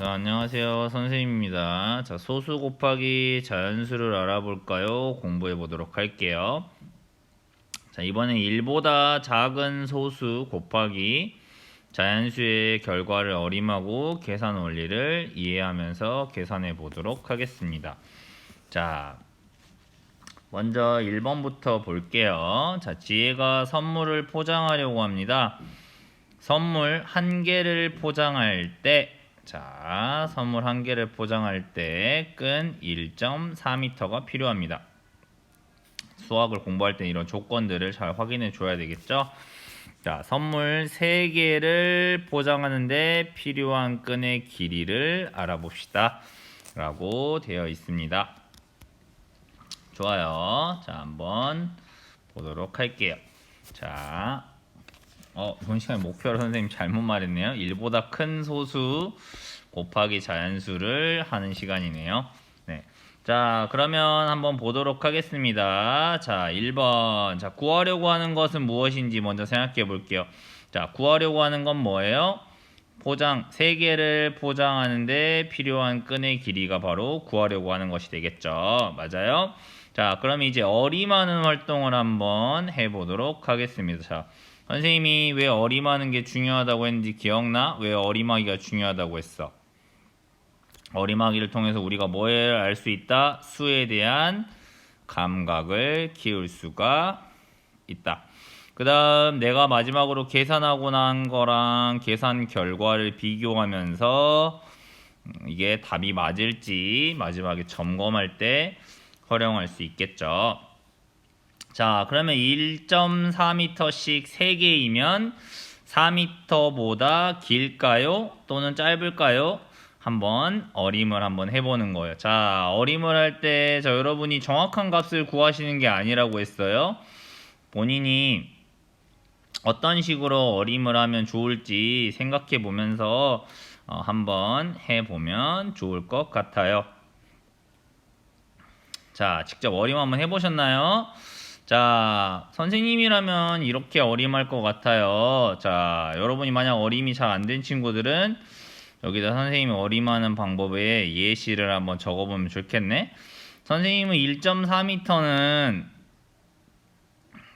자, 안녕하세요. 선생님입니다. 자, 소수 곱하기 자연수를 알아볼까요? 공부해 보도록 할게요. 자, 이번에 1보다 작은 소수 곱하기 자연수의 결과를 어림하고 계산 원리를 이해하면서 계산해 보도록 하겠습니다. 자, 먼저 1번부터 볼게요. 자, 지혜가 선물을 포장하려고 합니다. 선물 한 개를 포장할 때, 자, 선물 한 개를 포장할 때 끈 1.4m가 필요합니다. 수학을 공부할 때 이런 조건들을 잘 확인해 줘야 되겠죠? 자, 선물 3개를 포장하는데 필요한 끈의 길이를 알아봅시다. 라고 되어 있습니다. 좋아요. 자, 한번 보도록 할게요. 자, 어, 이번 시간에 목표로 선생님 잘못 말했네요. 1보다 큰 소수 곱하기 자연수를 하는 시간이네요. 네. 자, 그러면 한번 보도록 하겠습니다. 자, 1번. 자, 구하려고 하는 것은 무엇인지 먼저 생각해 볼게요. 자, 구하려고 하는 건 뭐예요? 포장, 3개를 포장하는데 필요한 끈의 길이가 바로 구하려고 하는 것이 되겠죠. 맞아요? 자, 그럼 이제 어림하는 활동을 한번 해보도록 하겠습니다. 자, 선생님이 왜 어림하는 게 중요하다고 했는지 기억나? 왜 어림하기가 중요하다고 했어? 어림하기를 통해서 우리가 뭐를 알 수 있다? 수에 대한 감각을 키울 수가 있다. 그 다음 내가 마지막으로 계산하고 난 거랑 계산 결과를 비교하면서 음, 이게 답이 맞을지 마지막에 점검할 때 활용할 수 있겠죠. 자, 그러면 1.4m씩 3개이면 4m보다 길까요? 또는 짧을까요? 한번 어림을 한번 해보는 거예요. 자, 어림을 할 때, 자, 여러분이 정확한 값을 구하시는 게 아니라고 했어요. 본인이 어떤 식으로 어림을 하면 좋을지 생각해 보면서 어, 한번 해보면 좋을 것 같아요. 자, 직접 어림 한번 해보셨나요? 자, 선생님이라면 이렇게 어림할 것 같아요. 자, 여러분이 만약 어림이 잘 안 된 친구들은 여기다 선생님이 어림하는 방법에 예시를 한번 적어보면 좋겠네. 선생님은 1.4m는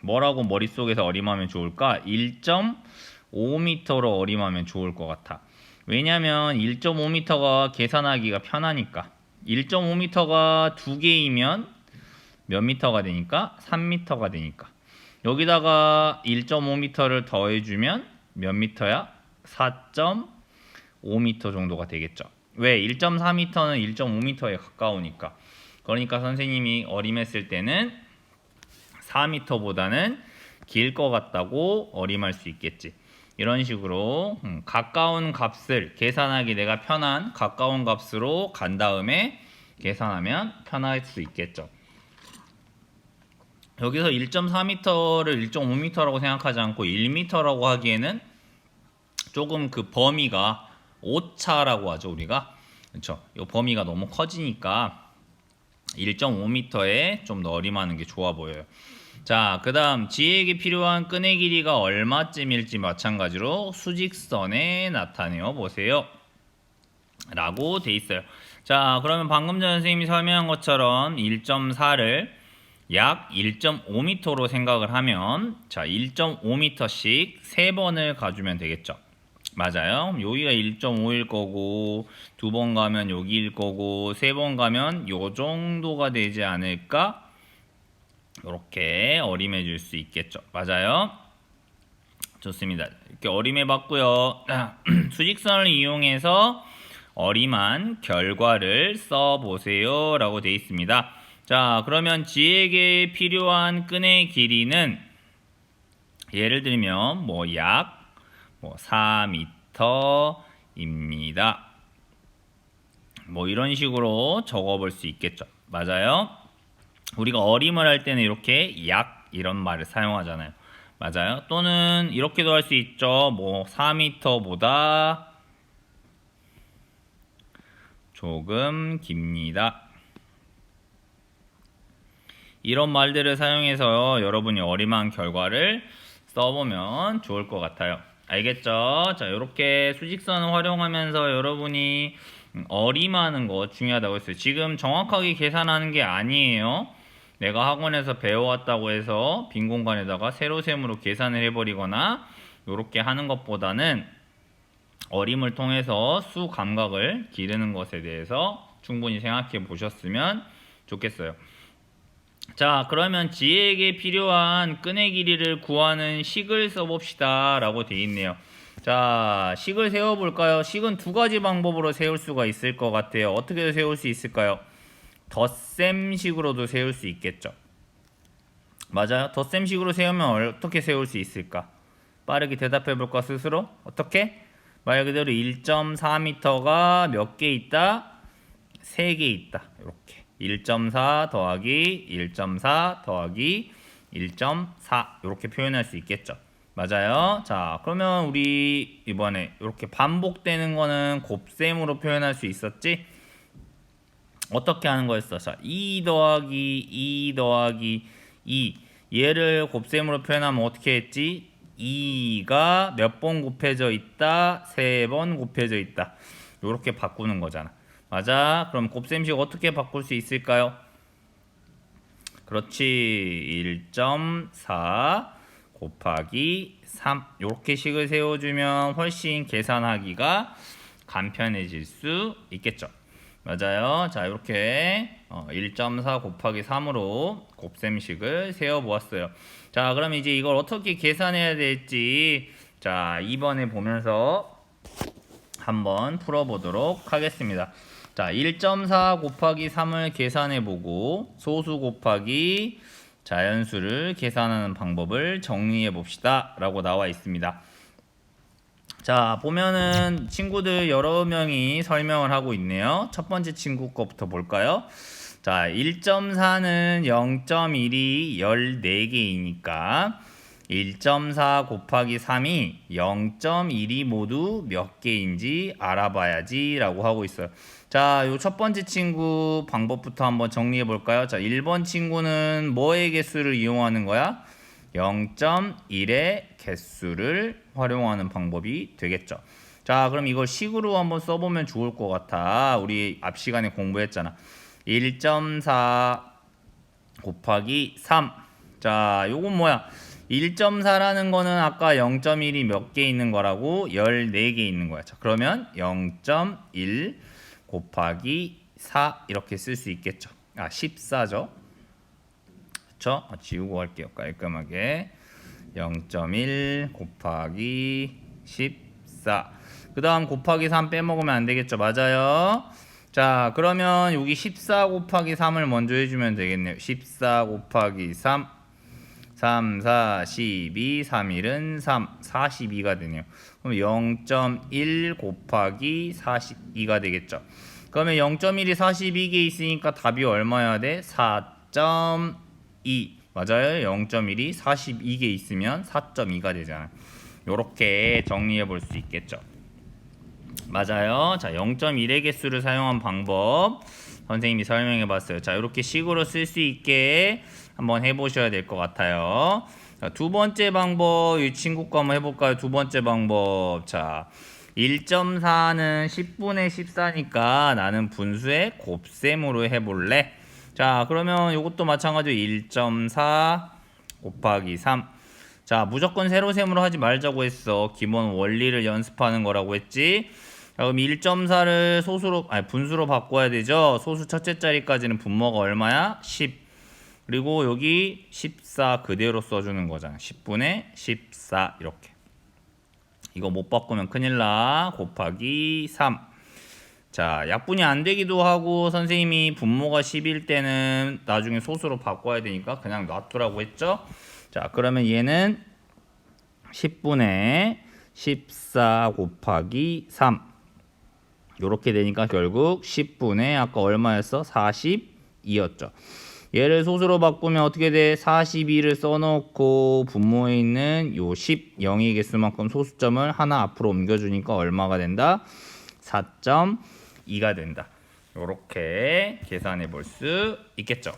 뭐라고 머릿속에서 어림하면 좋을까? 1.5m로 어림하면 좋을 것 같아. 왜냐면 1.5m가 계산하기가 편하니까. 1.5m가 두 개이면 몇 미터가 되니까? 3미터가 되니까. 여기다가 1.5m를 더해주면 몇 미터야? 4.5m 정도가 되겠죠. 왜? 1.4m는 1.5m에 가까우니까. 그러니까 선생님이 어림했을 때는 4m보다는 길 것 같다고 어림할 수 있겠지. 이런 식으로 음, 가까운 값을 계산하기 내가 편한 가까운 값으로 간 다음에 계산하면 편할 수 있겠죠. 여기서 1.4m를 1.5m라고 생각하지 않고 1m라고 하기에는 조금 그 범위가 오차라고 하죠 우리가 그렇죠. 이 범위가 너무 커지니까 1.5m에 좀더 어림하는 게 좋아 보여요. 자, 그 다음 지혜에게 필요한 끈의 길이가 얼마쯤일지 마찬가지로 수직선에 나타내어 보세요. 라고 돼 있어요. 자, 그러면 방금 전 선생님이 설명한 것처럼 1.4를 약 1.5m로 생각을 하면 자 1.5m씩 3번을 가주면 되겠죠. 맞아요. 여기가 1.5일 거고 두 번 가면 여기일 거고 세 번 가면 요 정도가 되지 않을까? 이렇게 어림해 줄 수 있겠죠. 맞아요? 좋습니다. 이렇게 어림해 봤고요. 수직선을 이용해서 어림한 결과를 써 보세요 라고 되어 있습니다 자, 그러면 지에게 필요한 끈의 길이는 예를 들면 뭐 약 뭐 4m입니다. 뭐 이런 식으로 적어 볼 수 있겠죠. 맞아요? 우리가 어림을 할 때는 이렇게 약 이런 말을 사용하잖아요. 맞아요? 또는 이렇게도 할 수 있죠. 뭐 4m보다 조금 깁니다. 이런 말들을 사용해서 여러분이 어림한 결과를 써보면 좋을 것 같아요. 알겠죠? 자, 이렇게 수직선을 활용하면서 여러분이 어림하는 거 중요하다고 했어요. 지금 정확하게 계산하는 게 아니에요. 내가 학원에서 배워왔다고 해서 빈 공간에다가 세로셈으로 계산을 해버리거나 이렇게 하는 것보다는 어림을 통해서 수 감각을 기르는 것에 대해서 충분히 생각해 보셨으면 좋겠어요. 자, 그러면 지혜에게 필요한 끈의 길이를 구하는 식을 써봅시다. 라고 돼 있네요. 자, 식을 세워볼까요? 식은 두 가지 방법으로 세울 수가 있을 것 같아요. 어떻게 세울 수 있을까요? 덧셈식으로도 세울 수 있겠죠. 맞아요. 덧셈식으로 세우면 어떻게 세울 수 있을까? 빠르게 대답해 볼까 스스로? 어떻게? 말 그대로 1.4m가 몇 개 있다? 3개 있다. 이렇게. 1.4 더하기 1.4 더하기 1.4 이렇게 표현할 수 있겠죠. 맞아요. 자, 그러면 우리 이번에 이렇게 반복되는 거는 곱셈으로 표현할 수 있었지? 어떻게 하는 거였어? 자, 2 더하기 2 더하기 2 얘를 곱셈으로 표현하면 어떻게 했지? 2가 몇 번 곱해져 있다? 세 번 곱해져 있다. 이렇게 바꾸는 거잖아. 맞아. 그럼 곱셈식 어떻게 바꿀 수 있을까요? 그렇지. 1.4 곱하기 3 이렇게 식을 세워주면 훨씬 계산하기가 간편해질 수 있겠죠. 맞아요. 자, 이렇게 1.4 곱하기 3으로 곱셈식을 세워보았어요. 자, 그럼 이제 이걸 어떻게 계산해야 될지 자, 2번에 보면서 한번 풀어보도록 하겠습니다. 자, 1.4 곱하기 3을 계산해 보고 소수 곱하기 자연수를 계산하는 방법을 정리해 봅시다. 라고 나와 있습니다. 자, 보면은 친구들 여러 명이 설명을 하고 있네요. 첫 번째 친구 거부터 볼까요? 자, 1.4는 0.1이 14개이니까 1.4 곱하기 3이 0.1이 모두 몇 개인지 알아봐야지 라고 하고 있어요. 자, 요 첫 번째 친구 방법부터 한번 정리해 볼까요? 자, 1번 친구는 뭐의 개수를 이용하는 거야? 0.1의 개수를 활용하는 방법이 되겠죠. 자, 그럼 이걸 식으로 한번 써보면 좋을 것 같아. 우리 앞 시간에 공부했잖아. 1.4 곱하기 3. 자, 요건 뭐야? 1.4라는 거는 아까 0.1이 몇 개 있는 거라고 14개 있는 거야. 자, 그러면 0.1 곱하기 4 이렇게 쓸 수 있겠죠. 아, 14죠. 그쵸? 아, 지우고 할게요. 깔끔하게. 0.1 곱하기 14. 그 다음 곱하기 3 빼먹으면 안 되겠죠. 맞아요. 자, 그러면 여기 14 곱하기 3을 먼저 해주면 되겠네요. 14 곱하기 3. 3, 4, 12, 3, 1은 3, 42가 되네요. 그럼 0.1 곱하기 42가 되겠죠. 그러면 0.1이 42개 있으니까 답이 얼마여야 돼? 4.2. 맞아요. 0.1이 42개 있으면 4.2가 되잖아. 요렇게 정리해 볼 수 있겠죠. 맞아요. 자, 0.1의 개수를 사용한 방법 선생님이 설명해 봤어요. 자, 이렇게 식으로 쓸 수 있게 한번 해보셔야 될 것 같아요. 자, 두 번째 방법 이 친구 거 한번 해볼까요? 두 번째 방법 자 1.4는 10분의 14니까 나는 분수의 곱셈으로 해볼래. 자 그러면 이것도 마찬가지로 1.4 곱하기 3. 자 무조건 세로셈으로 하지 말자고 했어. 기본 원리를 연습하는 거라고 했지. 자, 그럼 1.4를 소수로 아니 분수로 바꿔야 되죠. 소수 첫째 자리까지는 분모가 얼마야? 10. 그리고 여기 14 그대로 써주는 거잖아. 10분의 14 이렇게. 이거 못 바꾸면 큰일 나. 곱하기 3. 자, 약분이 안 되기도 하고 선생님이 분모가 10일 때는 나중에 소수로 바꿔야 되니까 그냥 놔두라고 했죠. 자, 그러면 얘는 10분의 14 곱하기 3. 요렇게 되니까 결국 10분의 아까 얼마였어? 42였죠. 얘를 소수로 바꾸면 어떻게 돼? 42를 써놓고 분모에 있는 요 10, 0의 개수만큼 소수점을 하나 앞으로 옮겨주니까 얼마가 된다? 4.2가 된다. 요렇게 계산해 볼 수 있겠죠.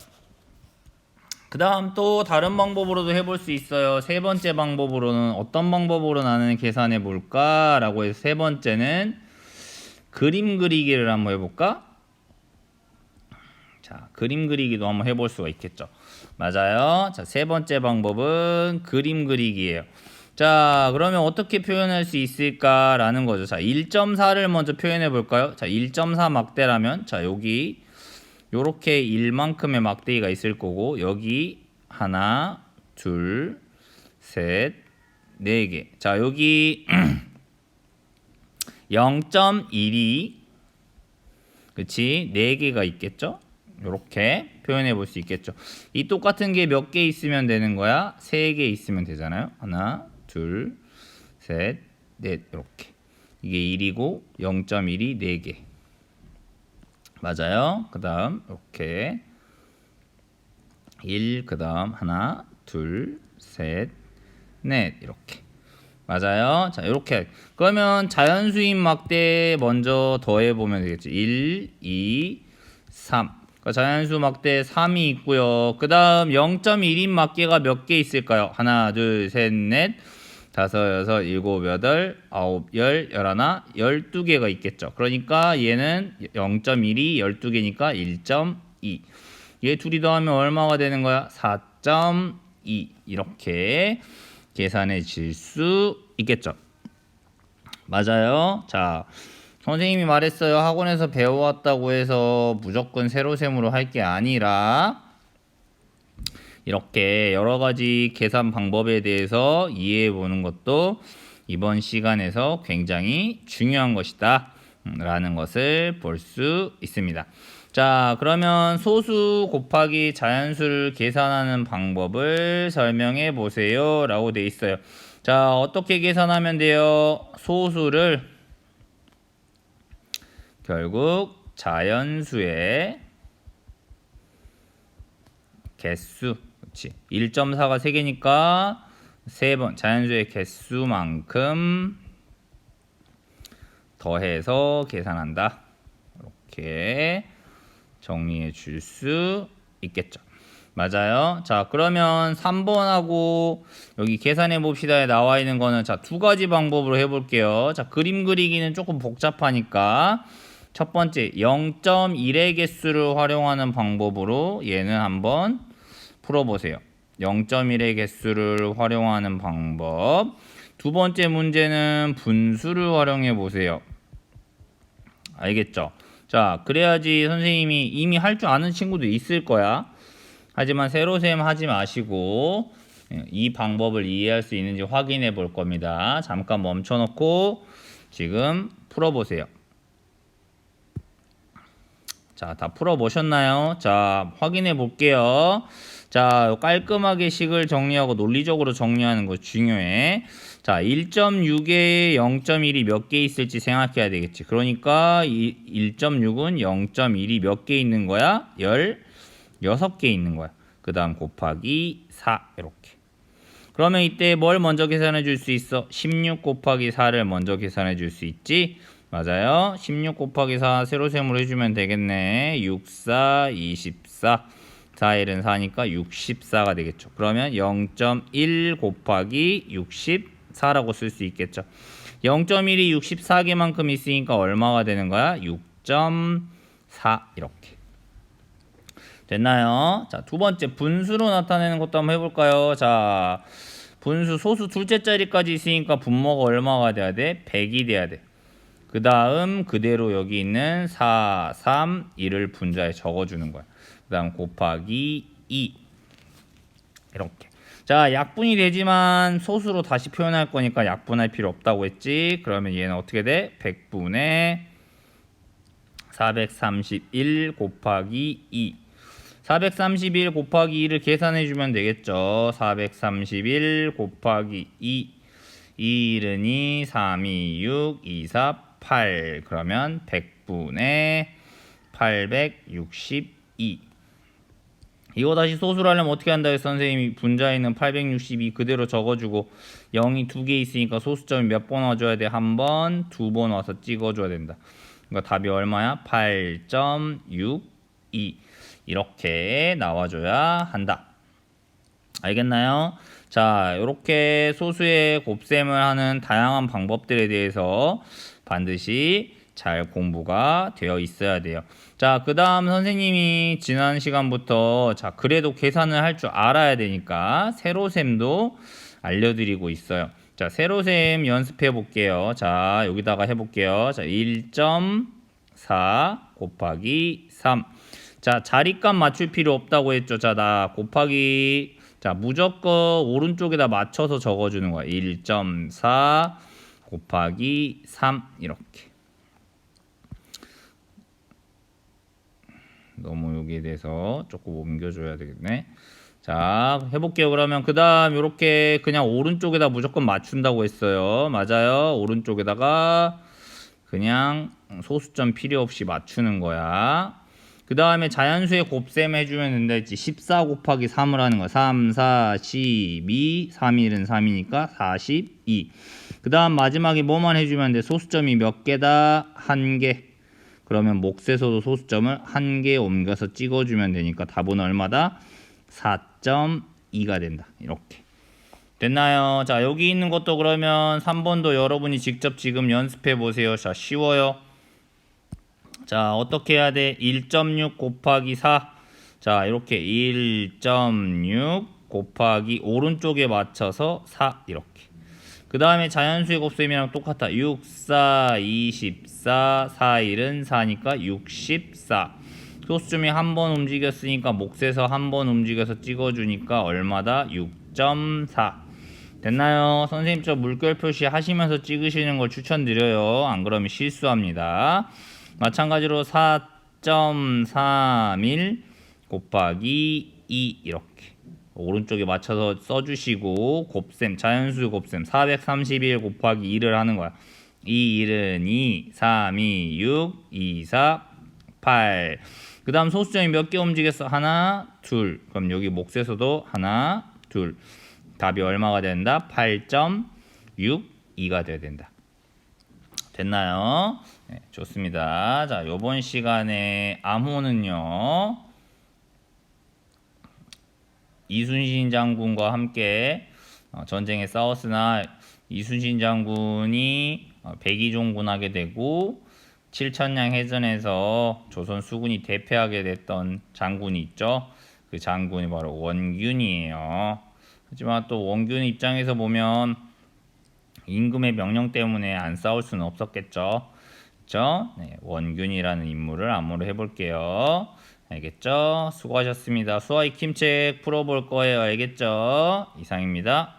그 다음 또 다른 방법으로도 해볼 수 있어요. 세 번째 방법으로는 어떤 방법으로 나는 계산해 볼까? 라고 해서 세 번째는 그림 그리기를 한번 해볼까? 자, 그림 그리기도 한번 해볼 수가 있겠죠. 맞아요. 자, 세 번째 방법은 그림 그리기예요. 자, 그러면 어떻게 표현할 수 있을까라는 거죠. 자, 1.4를 먼저 표현해 볼까요? 자, 1.4 막대라면 자, 여기 요렇게 1만큼의 막대기가 있을 거고 여기 하나, 둘, 셋, 네 개. 자, 여기 0.1이 그치? 네 개가 있겠죠? 요렇게 표현해 볼 수 있겠죠. 이 똑같은 게 몇 개 있으면 되는 거야? 세 개 있으면 되잖아요. 하나, 둘, 셋, 넷 이렇게. 이게 1이고 0.1이 4개. 맞아요. 그 다음 이렇게 1 그 다음 하나, 둘, 셋, 넷 이렇게. 맞아요. 자, 이렇게. 그러면 자연수인 막대 먼저 더해 보면 되겠지. 1, 2, 3. 그러니까 자연수 막대 3이 있고요. 그 다음 0.1인 막대가 몇 개 있을까요? 하나, 둘, 셋, 넷, 다섯, 여섯, 일곱, 여덟, 아홉, 열, 열하나, 열두 개가 있겠죠. 그러니까 얘는 0.1이 12개니까 1.2. 얘 둘이 더하면 얼마가 되는 거야? 4.2. 이렇게 계산해 질 수 있겠죠. 맞아요. 자, 선생님이 말했어요. 학원에서 배워왔다고 해서 무조건 세로셈으로 할 게 아니라 이렇게 여러 가지 계산 방법에 대해서 이해해 보는 것도 이번 시간에서 굉장히 중요한 것이다. 음, 라는 것을 볼 수 있습니다. 자, 그러면 소수 곱하기 자연수를 계산하는 방법을 설명해 보세요. 라고 돼 있어요. 자, 어떻게 계산하면 돼요? 소수를 결국 자연수의 개수 그렇지 1.4가 3개니까 3번 자연수의 개수만큼 더해서 계산한다 이렇게 정리해 줄 수 있겠죠 맞아요 자 그러면 3번하고 여기 계산해 봅시다에 나와 있는 거는 자 두 가지 방법으로 해 볼게요 자 그림 그리기는 조금 복잡하니까 첫 번째 0.1의 개수를 활용하는 방법으로 얘는 한번 풀어 보세요. 0.1의 개수를 활용하는 방법. 두 번째 문제는 분수를 활용해 보세요. 알겠죠? 자, 그래야지 선생님이 이미 할 줄 아는 친구도 있을 거야. 하지만 세로셈 하지 마시고 예, 이 방법을 이해할 수 있는지 확인해 볼 겁니다. 잠깐 멈춰 놓고 지금 풀어 보세요. 자, 다 풀어 보셨나요? 자, 확인해 볼게요. 자, 깔끔하게 식을 정리하고 논리적으로 정리하는 거 중요해. 자, 1.6에 0.1이 몇 개 있을지 생각해야 되겠지. 그러니까 1.6은 0.1이 몇 개 있는 거야? 16개 있는 거야. 그 다음 곱하기 4 이렇게. 그러면 이때 뭘 먼저 계산해 줄 수 있어? 16 곱하기 4를 먼저 계산해 줄 수 있지? 맞아요. 16 곱하기 4 세로셈으로 해주면 되겠네. 6, 4, 24. 4, 1은 4니까 64가 되겠죠. 그러면 0.1 곱하기 64라고 쓸 수 있겠죠. 0.1이 64개만큼 있으니까 얼마가 되는 거야? 6.4 이렇게. 됐나요? 자, 두 번째 분수로 나타내는 것도 한번 해볼까요? 자, 분수 소수 둘째 자리까지 있으니까 분모가 얼마가 돼야 돼? 100이 돼야 돼. 그 다음 그대로 여기 있는 4, 3, 1을 분자에 적어주는 거야. 그 다음 곱하기 2 이렇게 자 약분이 되지만 소수로 다시 표현할 거니까 약분할 필요 없다고 했지. 그러면 얘는 어떻게 돼? 100분의 431 곱하기 2 431 곱하기 2를 계산해 주면 되겠죠. 431 곱하기 2 2는 2, 3, 2, 6, 2, 4, 8 그러면 100분의 862 이거 다시 소수로 하려면 어떻게 한다 해서 선생님이 분자에 있는 862 그대로 적어주고 0이 두 개 있으니까 소수점이 몇 번 와줘야 돼? 한 번, 두 번 와서 찍어줘야 된다. 그러니까 답이 얼마야? 8.62 이렇게 나와줘야 한다. 알겠나요? 자, 이렇게 소수의 곱셈을 하는 다양한 방법들에 대해서 반드시 잘 공부가 되어 있어야 돼요. 자, 그 다음 선생님이 지난 시간부터 자, 그래도 계산을 할 줄 알아야 되니까 세로셈도 알려드리고 있어요. 자, 세로셈 연습해 볼게요. 자, 여기다가 해 볼게요. 자, 1.4 곱하기 3. 자, 자리값 맞출 필요 없다고 했죠. 자, 나 곱하기 자, 무조건 오른쪽에다 맞춰서 적어 주는 거야. 1.4 곱하기 3 이렇게. 너무 여기에 대해서 조금 옮겨줘야 되겠네. 자, 해볼게요. 그러면 그 다음 이렇게 그냥 오른쪽에다 무조건 맞춘다고 했어요. 맞아요. 오른쪽에다가 그냥 소수점 필요 없이 맞추는 거야. 그 다음에 자연수의 곱셈 해주면 된다 했지. 14 곱하기 3을 하는 거야. 3, 4, 12, 3일은 3이니까 42. 그 다음 마지막에 뭐만 해주면 돼? 소수점이 몇 개다? 한 개. 그러면 몫에서도 소수점을 한 개 옮겨서 찍어주면 되니까 답은 얼마다? 4.2가 된다. 이렇게. 됐나요? 자, 여기 있는 것도 그러면 3번도 여러분이 직접 지금 연습해 보세요. 자, 쉬워요. 자, 어떻게 해야 돼? 1.6 곱하기 4. 자, 이렇게 1.6 곱하기 오른쪽에 맞춰서 4 이렇게. 그 다음에 자연수의 곱셈이랑 똑같아. 6, 4, 24, 4, 1은 4니까 64. 소수점이 한 번 움직였으니까 몫에서 한 번 움직여서 찍어주니까 얼마다? 6.4. 됐나요? 선생님 저 물결 표시 하시면서 찍으시는 걸 추천드려요. 안 그러면 실수합니다. 마찬가지로 4.31 곱하기 2 이렇게 오른쪽에 맞춰서 써주시고 곱셈 자연수 곱셈 431 곱하기 2를 하는 거야 2, 1은 2, 3, 2, 6, 2, 4, 8. 그 다음 소수점이 몇 개 움직였어? 하나, 둘. 그럼 여기 몫에서도 하나, 둘. 답이 얼마가 된다? 8.62가 돼야 된다. 됐나요? 네, 좋습니다. 자, 요번 시간에 암호는요. 이순신 장군과 함께 어, 전쟁에 싸웠으나 이순신 장군이 어, 백의종 군하게 되고 칠천량 해전에서 조선 수군이 대패하게 됐던 장군이 있죠. 그 장군이 바로 원균이에요. 하지만 또 원균 입장에서 보면 임금의 명령 때문에 안 싸울 수는 없었겠죠. 그렇죠? 네, 원균이라는 인물을 암호로 해볼게요. 알겠죠? 수고하셨습니다. 수아이 킴책 풀어볼 거예요. 알겠죠? 이상입니다.